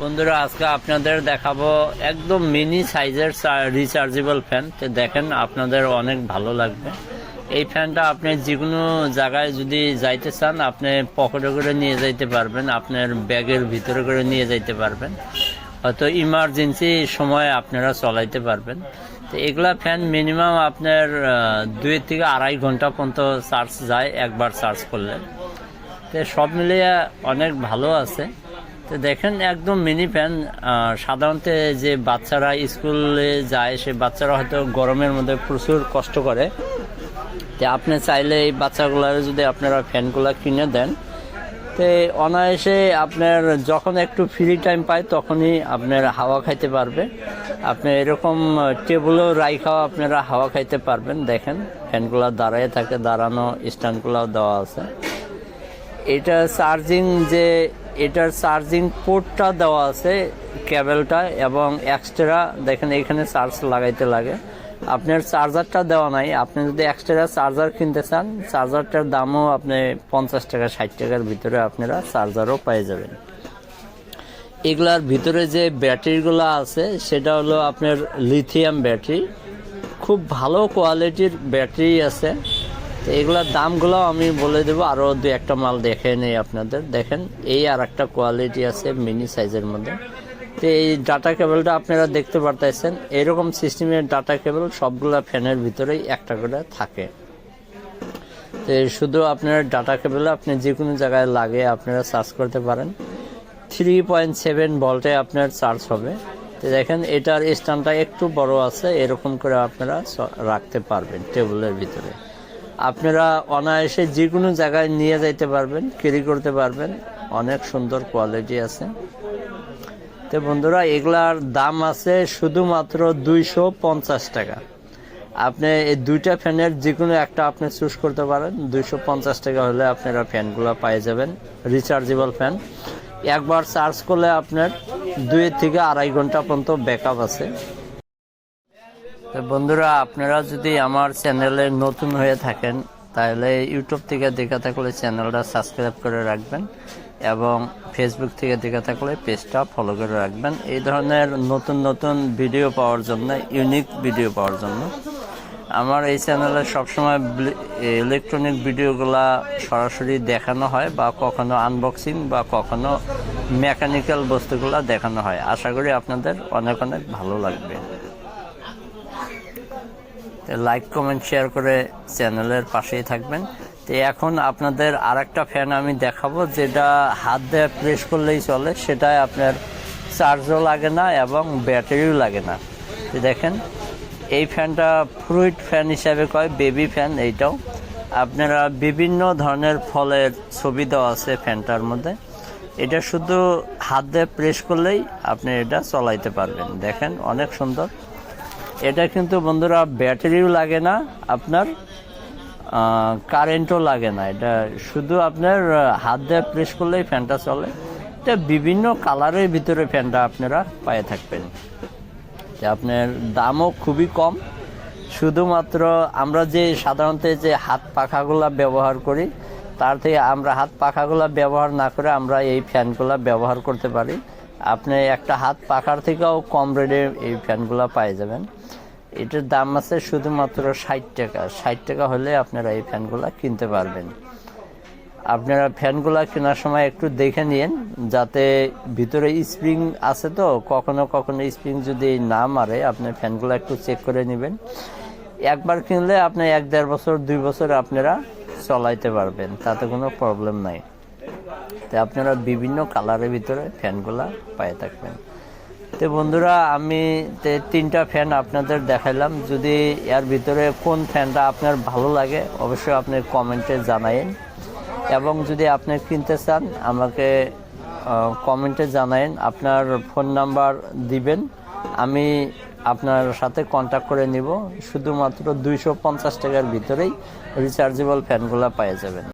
বন্ধুরা, আজকে আপনাদের দেখাবো একদম মিনি সাইজের রিচার্জেবল ফ্যান তো দেখেন আপনাদের অনেক ভালো লাগবে। এই ফ্যানটা আপনি যে কোনো জায়গায় যদি যাইতে চান, আপনি পকেটে করে নিয়ে যাইতে পারবেন, আপনার ব্যাগের ভিতরে করে নিয়ে যাইতে পারবেন। হয়তো ইমার্জেন্সি সময় আপনারা চলাইতে পারবেন। তো এগুলা ফ্যান মিনিমাম আপনার দুই থেকে আড়াই ঘণ্টা পর্যন্ত চার্জ যায়, একবার চার্জ করলে। তো সব মিলিয়ে অনেক ভালো আছে। তো দেখেন, একদম মিনি ফ্যান সাধারণত যে বাচ্চারা স্কুলে যায়, সে বাচ্চারা হয়তো গরমের মধ্যে প্রচুর কষ্ট করে। তো আপনি চাইলে এই বাচ্চাগুলার যদি আপনারা ফ্যানগুলো কিনে দেন, তো অনায়াসে আপনার যখন একটু ফ্রি টাইম পায়, তখনই আপনার হাওয়া খাইতে পারবে। আপনি এরকম টেবলও রাইখাও আপনারা হাওয়া খাইতে পারবেন। দেখেন ফ্যানগুলো দাঁড়ায় থাকে, দাঁড়ানো স্ট্যান্ডগুলোও দেওয়া আছে। এটা চার্জিং যে এটার চার্জিং পোর্টটা দেওয়া আছে কেবলটা এবং এক্সট্রা দেখেন এখানে চার্জ লাগাইতে লাগে। আপনার চার্জারটা দেওয়া নাই, আপনি যদি এক্সট্রা চার্জার কিনতে চান চার্জারটার দামও আপনি পঞ্চাশ টাকা, ষাট টাকার ভিতরে আপনারা চার্জারও পেয়ে যাবেন। এগুলার ভিতরে যে ব্যাটারিগুলো আছে, সেটা হলো আপনার লিথিয়াম ব্যাটারি খুব ভালো কোয়ালিটির ব্যাটারি আছে। তো এগুলার দামগুলো আমি বলে দেবো। আরও দু একটা মাল দেখে নেই আপনাদের। দেখেন, এই আর একটা কোয়ালিটি আছে মিনি সাইজের মধ্যে। তো এই ডাটা কেবলটা আপনারা দেখতে পারতেছেন। এরকম সিস্টেমের ডাটা কেবল সবগুলা ফ্যানের ভিতরেই একটা করে থাকে। তো শুধু আপনার ডাটা কেবল আপনি যে কোনো জায়গায় লাগে আপনারা চার্জ করতে পারেন। থ্রি পয়েন্ট সেভেন ভোল্টে আপনার চার্জ হবে। তো দেখেন, এটার স্ট্যান্ডটা একটু বড় আছে। এরকম করে আপনারা রাখতে পারবেন টেবিলের ভিতরে। আপনারা অনায়াসে যে কোনো জায়গায় নিয়ে যাইতে পারবেন, ক্যারি করতে পারবেন। অনেক সুন্দর কোয়ালিটি আছে। তো বন্ধুরা, এগুলার দাম আছে শুধুমাত্র দুইশো পঞ্চাশ টাকা। আপনি এই দুইটা ফ্যানের যে কোনো একটা আপনি চুজ করতে পারেন। দুইশো পঞ্চাশ টাকা হলে আপনারা ফ্যানগুলো পেয়ে যাবেন রিচার্জেবল ফ্যান একবার চার্জ করলে আপনার দুই থেকে আড়াই ঘণ্টা পর্যন্ত ব্যাকআপ আছে। বন্ধুরা, আপনারা যদি আমার চ্যানেলে নতুন হয়ে থাকেন, তাহলে ইউটিউব থেকে দেখা থাকলে চ্যানেলটা সাবস্ক্রাইব করে রাখবেন এবং ফেসবুক থেকে দেখা থাকলে পেজটা ফলো করে রাখবেন। এই ধরনের নতুন নতুন ভিডিও পাওয়ার জন্য ইউনিক ভিডিও পাওয়ার জন্য। আমার এই চ্যানেলে সবসময় ইলেকট্রনিক ভিডিওগুলা সরাসরি দেখানো হয় বা কখনো আনবক্সিং বা কখনো মেকানিক্যাল বস্তুগুলা দেখানো হয়। আশা করি আপনাদের অনেক অনেক ভালো লাগবে। লাইক কমেন্ট শেয়ার করে চ্যানেলের পাশেই থাকবেন। তো এখন আপনাদের আর একটা ফ্যান আমি দেখাবো, যেটা হাত দিয়ে প্রেস করলেই চলে, সেটাই আপনার চার্জও লাগে না এবং ব্যাটারিও লাগে না। তো দেখেন, এই ফ্যানটা ফ্রুইট ফ্যান হিসাবে কয় বেবি ফ্যান এইটাও। আপনারা বিভিন্ন ধরনের ফলের ছবি দেওয়া আছে ফ্যানটার মধ্যে। এটা শুধু হাত দিয়ে প্রেস করলেই আপনি এটা চলাইতে পারবেন। দেখেন, অনেক সুন্দর। এটা কিন্তু বন্ধুরা ব্যাটারিও লাগে না, আপনার কারেন্টও লাগে না। এটা শুধু আপনার হাত দিয়ে প্রেস করলেই ফ্যানটা চলে। এটা বিভিন্ন কালারের ভিতরে ফ্যানটা আপনারা পায়ে থাকবেন। আপনার দামও খুবই কম। শুধুমাত্র আমরা যে সাধারণত যে হাত পাখাগুলা ব্যবহার করি, তার থেকে আমরা হাত পাখাগুলা ব্যবহার না করে আমরা এই ফ্যানগুলা ব্যবহার করতে পারি। আপনি একটা হাত পাখার থেকেও কম রেটে এই ফ্যানগুলা পাই যাবেন। এটার দাম আছে শুধুমাত্র ষাট টাকা। ষাট টাকা হলে আপনারা এই ফ্যানগুলা কিনতে পারবেন। আপনারা ফ্যানগুলা কেনার সময় একটু দেখে নিন, যাতে ভিতরে স্প্রিং আছে তো, কখনো কখনো স্প্রিং যদি না মারে, আপনি ফ্যানগুলো একটু চেক করে নেবেন। একবার কিনলে আপনি এক দেড় বছর, দুই বছর আপনারা চলাইতে পারবেন, তাতে কোনো প্রবলেম নাই। তো আপনারা বিভিন্ন কালারের ভিতরে ফ্যানগুলা পায়ে থাকবেন। তো বন্ধুরা, আমি তিনটা ফ্যান আপনাদের দেখাইলাম। যদি এর ভিতরে কোন ফ্যানটা আপনার ভালো লাগে, অবশ্যই আপনি কমেন্টে জানাইন। এবং যদি আপনি কিনতে চান, আমাকে কমেন্টে জানাইন। আপনার ফোন নাম্বার দিবেন, আমি আপনার সাথে কন্ট্যাক্ট করে নিব। শুধুমাত্র দুইশো পঞ্চাশ টাকার ভিতরেই রিচার্জেবল ফ্যানগুলো পেয়ে যাবেন।